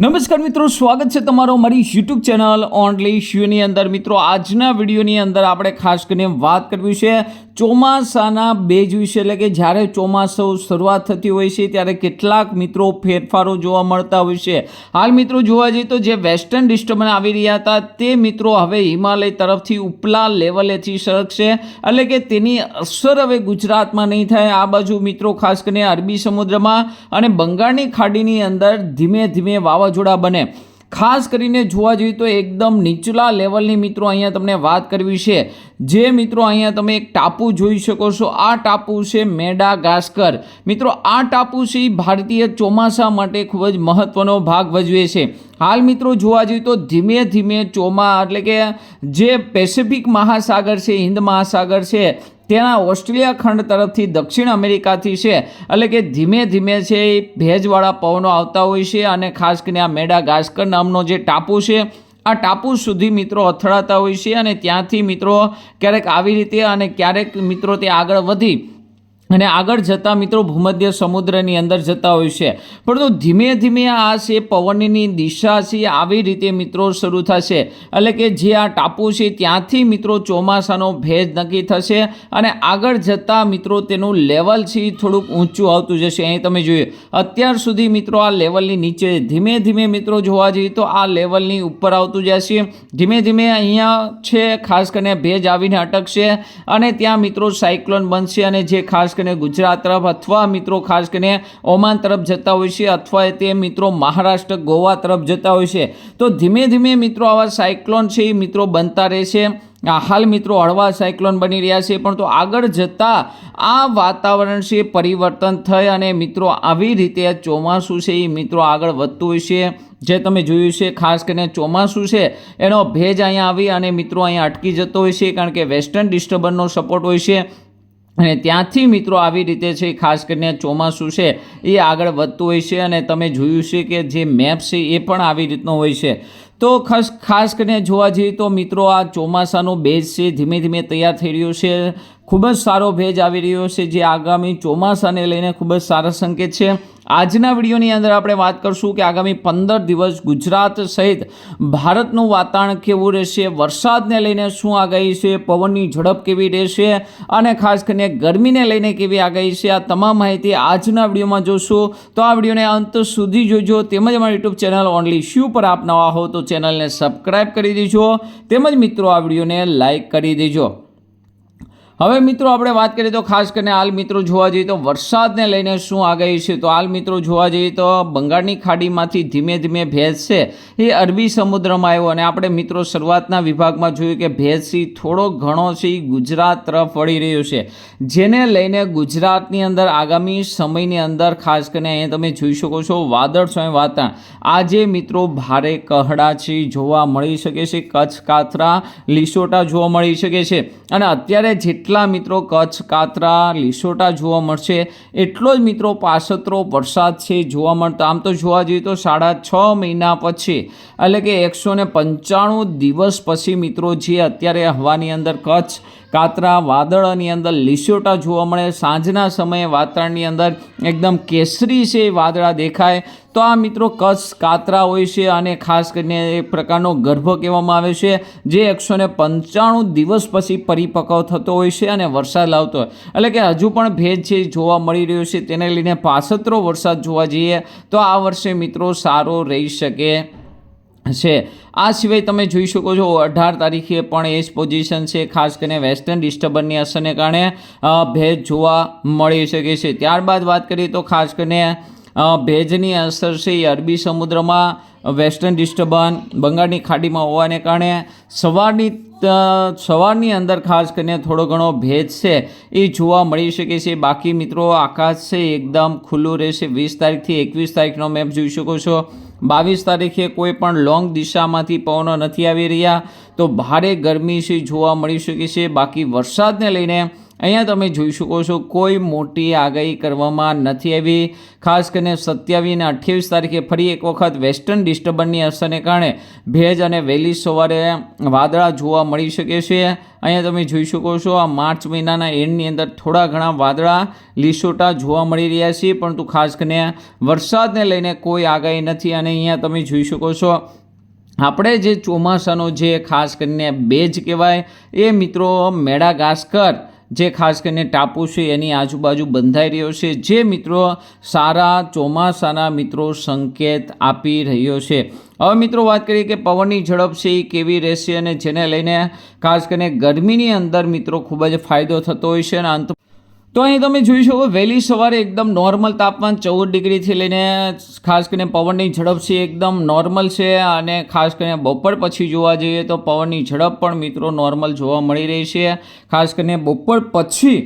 નમસ્કાર મિત્રો, સ્વાગત છે તમારો મારી યુટ્યુબ ચેનલ ઓનલી શ્યુની અંદર. મિત્રો, આજના વિડીયોની અંદર આપણે ખાસ કરીને વાત કરવી છે ચોમાસાના બેજ વિશે. એટલે કે જ્યારે ચોમાસું શરૂઆત થતી હોય છે, ત્યારે કેટલાક મિત્રો ફેરફારો જોવા મળતા હોય છે. હાલ મિત્રો, જોવા જઈએ તો જે વેસ્ટર્ન ડિસ્ટર્બન્સ આવી રહ્યા હતા, તે મિત્રો હવે હિમાલય તરફથી ઉપલા લેવલેથી સરકશે એટલે કે તેની અસર હવે ગુજરાતમાં નહીં થાય. આ બાજુ મિત્રો ખાસ કરીને અરબી સમુદ્રમાં અને બંગાળની ખાડીની અંદર ધીમે ધીમે વાવાઝોડા બને. ખાસ કરીને જોવા જઈએ તો એકદમ નીચલા લેવલની મિત્રો અહીંયા તમને વાત કરવી છે. જે મિત્રો અહીંયા તમે એક ટાપુ જોઈ શકો છો. આ ટાપુ છે મેડાગાસ્કર. મિત્રો, આ ટાપુ છે ભારતીય ચોમાસા માટે ખૂબ જ મહત્ત્વનો ભાગ ભજવે છે. હાલ મિત્રો જોવા જઈએ તો ધીમે ધીમે ચોમા એટલે કે જે પેસિફિક મહાસાગર છે, હિન્દ મહાસાગર છે તેના ઓસ્ટ્રેલિયા ખંડ તરફથી દક્ષિણ અમેરિકાથી છે. એટલે કે ધીમે ધીમે છે એ ભેજવાળા પવનો આવતા હોય છે અને ખાસ કરીને આ મેડાગાસ્કર નામનો જે ટાપુ છે, આ ટાપુ સુધી મિત્રો અથડાતા હોય છે અને ત્યાંથી મિત્રો ક્યારેક આવી રીતે અને ક્યારેક મિત્રો તે આગળ વધી અને આગળ જતા મિત્રો ભૂમધ્ય સમુદ્રની અંદર જતા હોય છે. પરંતુ ધીમે ધીમે આ છે પવનની દિશા છે, આવી રીતે મિત્રો શરૂ થશે. એટલે કે જે આ ટાપુ છે ત્યાંથી મિત્રો ચોમાસાનો ભેજ નક્કી થશે અને આગળ જતા મિત્રો તેનું લેવલ છે થોડુંક ઊંચું આવતું જશે. અહીં તમે જોઈએ અત્યાર સુધી મિત્રો આ લેવલની નીચે ધીમે ધીમે મિત્રો જોવા જઈએ તો આ લેવલની ઉપર આવતું જશે. ધીમે ધીમે અહીંયા છે, ખાસ કરીને ભેજ આવીને અટકશે અને ત્યાં મિત્રો સાયક્લોન બનશે અને જે ખાસ કરીને ગુજરાત તરફ અથવા મિત્રો ખાસ કરીને ઓમાન તરફ જતા હોય છે અથવા તે મિત્રો મહારાષ્ટ્ર, ગોવા તરફ જતા હોય છે. તો ધીમે ધીમે મિત્રો આવા સાયક્લોન છે એ મિત્રો બનતા રહેશે હાલ મિત્રો હળવા સાયક્લોન બની રહ્યા છે. પણ તો આગળ જતા આ વાતાવરણ છે પરિવર્તન થઈ અને મિત્રો આવી રીતે ચોમાસું છે એ મિત્રો આગળ વધતું હોય છે. જે તમે જોયું છે ખાસ કરીને ચોમાસું છે એનો ભેજ અહીંયા આવી અને મિત્રો અહીંયા અટકી જતો હોય છે કારણ કે વેસ્ટર્ન ડિસ્ટર્બન્સનો સપોર્ટ હોય છે. અને ત્યાંથી મિત્રો આવી રીતે છે, ખાસ કરીને ચોમાસું છે, એ આગળ વધતું હોય છે અને તમે જોયું છે કે જે મેપ છે, એ પણ આવી રીતનો હોય છે. તો ખાસ ખાસ કરીને જોવા જઈએ તો મિત્રો આ ચોમાસાનો બેજ છે, ધીમે ધીમે તૈયાર થઈ રહ્યો છે. ખૂબ જ સારો ભેજ આવી રહ્યો છે, જે આગામી ચોમાસાને લઈને ખૂબ જ સારા સંકેત છે. આજના વિડીયોની અંદર આપણે વાત કરશું કે આગામી પંદર દિવસ ગુજરાત સહિત ભારતનું વાતાવરણ કેવું રહેશે, વરસાદને લઈને શું આગાહી છે, પવનની ઝડપ કેવી રહેશે અને ખાસ કરીને ગરમીને લઈને કેવી આગાહી છે, આ તમામ માહિતી આજના વિડીયોમાં જોશું. તો આ વિડીયોને અંત સુધી જોજો તેમજ અમારી યુટ્યુબ ચેનલ ઓનલી શ્યુ પર આપ નવા હો તો ચેનલને સબસ્ક્રાઈબ કરી દેજો તેમજ મિત્રો આ વિડીયોને લાઈક કરી દેજો. હવે મિત્રો આપણે વાત કરીએ તો ખાસ કરીને હાલ મિત્રો જોવા જઈએ તો વરસાદને લઈને શું આગાહી છે? તો હાલ મિત્રો જોવા જઈએ તો બંગાળની ખાડીમાંથી ધીમે ધીમે ભેજ છે. એ અરબી સમુદ્રમાં આવ્યો અને આપણે મિત્રો શરૂઆતના વિભાગમાં જોયું કે ભેજ છે થોડો ઘણો છે ગુજરાત તરફ વળી રહ્યો છે. જેને લઈને ગુજરાતની અંદર આગામી સમયની અંદર ખાસ કરીને અહીંયા તમે જોઈ શકો છો વાદળછાયું વાતાવરણ. આજે મિત્રો ભારે કહડા છે જોવા મળી શકે છે, કચ્છ કાથરા લીસોટા જોવા મળી શકે છે. અને અત્યારે જેટલા મિત્રો કચ્છ, કાતરા, લીસોટા જોવા મળશે, એટલો જ મિત્રો પાસતરો વરસાદ છે જોવા મળતો. આમ તો જોવા જઈએ તો સાડા છ મહિના પછી, એટલે કે એકસો ને પંચાણું દિવસ પછી મિત્રો જે અત્યારે હવાની અંદર કચ્છ, કાતરા, વાદળની અંદર લીસોટા જોવા મળે. સાંજના સમયે વાતાવરણની અંદર એકદમ કેસરી છે વાદળા દેખાય. તો આ મિત્રો કચ્છ કાતરા હોય છે અને ખાસ કરીને એક પ્રકારનો ગર્ભ કહેવામાં આવે છે, જે એકસો ને પંચાણું દિવસ પછી પરિપક્વ થતો હોય છે અને વરસાદ લાવતો હોય. એટલે કે હજુ પણ ભેજ છે જોવા મળી રહ્યો છે તેને લઈને પાસતરો વરસાદ જોવા જઈએ તો આ વર્ષે મિત્રો સારો રહી શકે છે. આ સિવાય તમે જોઈ શકો છો અઢાર તારીખે પણ એ જ પોઝિશન છે, ખાસ કરીને વેસ્ટર્ન ડિસ્ટર્બન્સની અસરને કારણે ભેજ જોવા મળી શકે છે. ત્યારબાદ વાત કરીએ તો ખાસ કરીને ભેજની અસર છે એ અરબી સમુદ્રમાં, વેસ્ટર્ન ડિસ્ટર્બન્સ બંગાળની ખાડીમાં હોવાને કારણે સવારની સવારની અંદર ખાસ કરીને થોડો ઘણો ભેજ છે એ જોવા મળી શકે છે. બાકી મિત્રો, આકાશ છે એકદમ ખુલ્લું રહેશે. વીસ તારીખથી એકવીસ તારીખનો મેપ જોઈ શકો છો. બાવીસ તારીખે કોઈ પણ લોંગ દિશામાંથી પવનો નથી આવી રહ્યા. તો ભારે ગરમી છે જોવા મળી શકે છે. બાકી વરસાદને લઈને અહીંયા તમે જોઈ શકો છો કોઈ મોટી આગાહી કરવામાં નથી આવી. ખાસ કરીને સત્યાવીસ અને અઠ્યાવીસ તારીખે ફરી એક વખત વેસ્ટર્ન ડિસ્ટર્બન્સની અસરને કારણે ભેજ અને વહેલી સવારે વાદળા જોવા મળી શકે છે. અહીંયા તમે જોઈ શકો છો આ માર્ચ મહિનાના એન્ડની અંદર થોડા ઘણા વાદળા લીસોટા જોવા મળી રહ્યા છે. પરંતુ ખાસ કરીને વરસાદને લઈને કોઈ આગાહી નથી અને અહીંયા તમે જોઈ શકો છો આપણે જે ચોમાસાનો જે ખાસ કરીને બેજ કહેવાય એ મિત્રો મેડાગાસ્કર જે ખાસ કરીને ટાપુ છે, એની આજુબાજુ બંધાઈ રહ્યો છે. જે મિત્રો સારા, ચોમાસાના મિત્રો સંકેત આપી રહ્યો છે. હવે મિત્રો વાત કરીએ કે પવનની ઝડપ છે, એ કેવી રહેશે અને જેને લઈને ખાસ કરીને ગરમીની અંદર મિત્રો ખૂબ જ ફાયદો થતો હોય છે અને અંત તો અહીં તમે જોઈ શકો, વહેલી સવારે એકદમ નોર્મલ તાપમાન ચૌદ ડિગ્રીથી લઈને ખાસ કરીને પવનની ઝડપ છે એકદમ નોર્મલ છે અને ખાસ કરીને બપોર પછી જોવા જઈએ તો પવનની ઝડપ પણ મિત્રો નોર્મલ જોવા મળી રહી છે. ખાસ કરીને બપોર પછી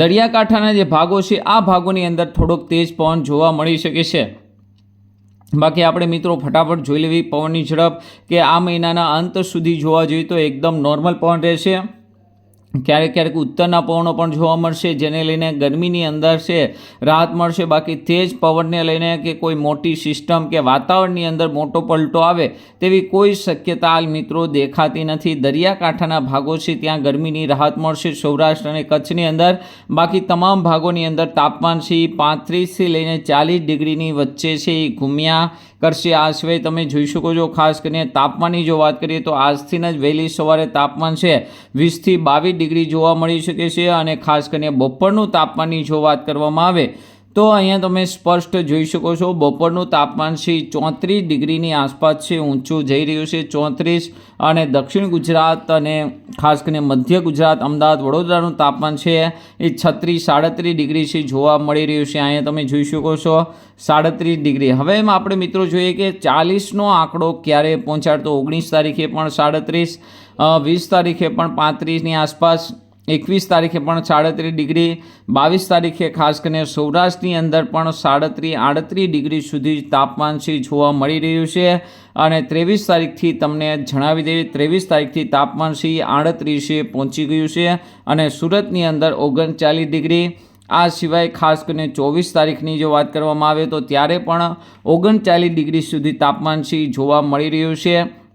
દરિયાકાંઠાના જે ભાગો છે, આ ભાગોની અંદર થોડોક તેજ પવન જોવા મળી શકે છે. બાકી આપણે મિત્રો ફટાફટ જોઈ લેવી પવનની ઝડપ કે આ મહિનાના અંત સુધી જોવા જોઈએ તો એકદમ નોર્મલ પવન રહેશે. ક્યારેક ક્યારેક ઉત્તરના પવનો પણ જોવા મળશે, જેને લઈને ગરમીની અંદર છે, રાહત મળશે. બાકી તેજ પવનને લઈને કે કોઈ મોટી સિસ્ટમ કે વાતાવરણની અંદર મોટો પલટો આવે, તેવી કોઈ શક્યતા હાલ મિત્રો દેખાતી નથી. દરિયાકાંઠાના ભાગો છે, ત્યાં ગરમીની રાહત મળશે સૌરાષ્ટ્ર અને કચ્છની અંદર. બાકી તમામ ભાગોની અંદર તાપમાન છે પાંત્રીસથી લઈને ચાલીસ ડિગ્રીની વચ્ચે છે, એ ઘૂમ્યા કરશે. આ સિવાય તમે જોઈ શકો છો, ખાસ કરીને તાપમાનની જો વાત કરીએ તો આજથી જ વહેલી સવારે તાપમાન છે વીસથી બાવીસ ડિગ્રી જોવા મળી શકે છે અને ખાસ કરીને બપોરનું તાપમાનની જો વાત કરવામાં આવે તો અહીંયા તમે સ્પષ્ટ જોઈ શકો છો, બપોરનું તાપમાન છે ચોત્રીસ ડિગ્રીની આસપાસ છે, ઊંચું જઈ રહ્યું છે ચોત્રીસ. અને દક્ષિણ ગુજરાત અને ખાસ કરીને મધ્ય ગુજરાત, અમદાવાદ, વડોદરાનું તાપમાન છે એ છત્રીસ, સાડત્રીસ ડિગ્રી છે જોવા મળી રહ્યું છે. અહીંયા તમે જોઈ શકો છો, સાડત્રીસ ડિગ્રી. હવે આપણે મિત્રો જોઈએ કે ચાલીસનો આંકડો ક્યારે પહોંચાડતો? ઓગણીસ તારીખે પણ સાડત્રીસ વીસ તારીખે પણ પાંત્રીસની આસપાસ એકવીસ તારીખે પણ સાડત્રીસ ડિગ્રી, બાવીસ તારીખે ખાસ કરીને સૌરાષ્ટ્રની અંદર પણ સાડત્રીસ આડત્રીસ ડિગ્રી સુધી તાપમાન છે, જોવા મળી રહ્યું છે. અને ત્રેવીસ તારીખથી તમને જણાવી દઈએ, ત્રેવીસ તારીખથી તાપમાન છે આડત્રીસે પહોંચી ગયું છે. અને સુરતની અંદર ઓગણચાલીસ ડિગ્રી, આ સિવાય ખાસ કરીને ચોવીસ તારીખની જો વાત કરવામાં આવે તો ત્યારે પણ ઓગણચાલીસ ડિગ્રી સુધી તાપમાન છે જોવા મળી રહ્યું છે.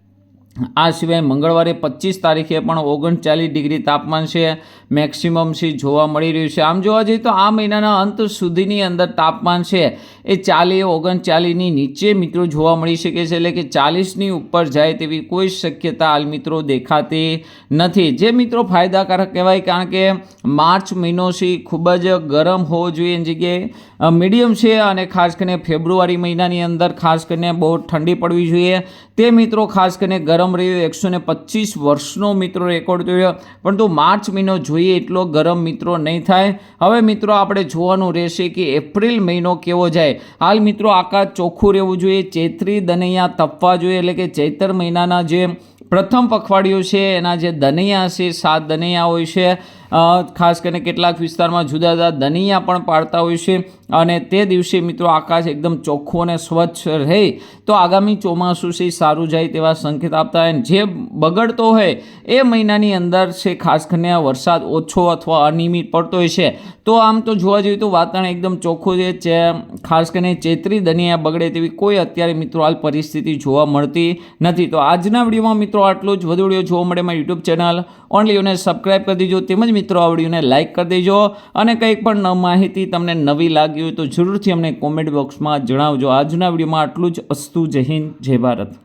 આ સિવાય મંગળવારે પચીસ તારીખે પણ ઓગણચાલીસ ડિગ્રી તાપમાન છે. મેક્સિમમ છે જોવા મળી રહ્યું છે. આમ જોવા જઈએ તો આ મહિનાના અંત સુધીની અંદર તાપમાન છે એ ચાલીસ ઓગણચાલીસની નીચે મિત્રો જોવા મળી શકે છે. એટલે કે ચાલીસની ઉપર જાય તેવી કોઈ શક્યતા હાલ મિત્રો દેખાતી નથી. જે મિત્રો ફાયદાકારક કહેવાય કારણ કે માર્ચ મહિનો છે ખૂબ જ ગરમ હોવો જોઈએ એની જગ્યાએ. મીડિયમ છે અને ખાસ કરીને ફેબ્રુઆરી મહિનાની અંદર ખાસ કરીને બહુ ઠંડી પડવી જોઈએ. તે મિત્રો ખાસ કરીને ગરમ રહ્યો, એકસો ને પચીસ વર્ષનો મિત્રો રેકોર્ડ જોયો, પરંતુ માર્ચ મહિનો જોઈએ એટલો ગરમ મિત્રો નહીં થાય. હવે મિત્રો આપણે જોવાનું રહેશે કે એપ્રિલ મહિનો કેવો જાય. હાલ મિત્રો આકાશ ચોખ્ખું રહેવું જોઈએ, ચૈત્રી દનૈયા તપવા જોઈએ, એટલે કે ચૈત્ર મહિનાના જે પ્રથમ પખવાડિયું છે, એના જે દનૈયા છે, સાત દનૈયા હોય છે ખાસ કરીને કેટલાક વિસ્તારમાં જુદા જુદા ધનિયા પણ પાડતા હોય છે અને તે દિવસે મિત્રો આકાશ એકદમ ચોખ્ખું અને સ્વચ્છ રહે. તો આગામી ચોમાસું છે સારું જાય તેવા સંકેત આપતા હોય. જે બગડતો હોય, એ મહિનાની અંદર છે, ખાસ કરીને વરસાદ ઓછો અથવા અનિયમિત પડતો હોય છે. તો આમ તો જોવા જઈએ તો વાતાવરણ એકદમ ચોખ્ખું છે ખાસ કરીને ચેતરી દનિયા બગડે તેવી કોઈ અત્યારે મિત્રો હાલ પરિસ્થિતિ જોવા મળતી નથી. તો આજના વિડીયોમાં મિત્રો આટલું જ. વધુ વીડિયો જોવા મળે મારી યુટ્યુબ ચેનલ ઓનલી અને સબસ્ક્રાઈબ કરી દીજો. તેમજ મિત્રો, આ વિડીયોને લાઇક કરી દેજો અને કંઈક પણ માહિતી તમને નવી લાગી હોય તો જરૂરથી અમને કોમેન્ટ બોક્સમાં જણાવજો. આજના વિડીયોમાં આટલું જ. અસ્તુ, જય હિન્દ, જય ભારત.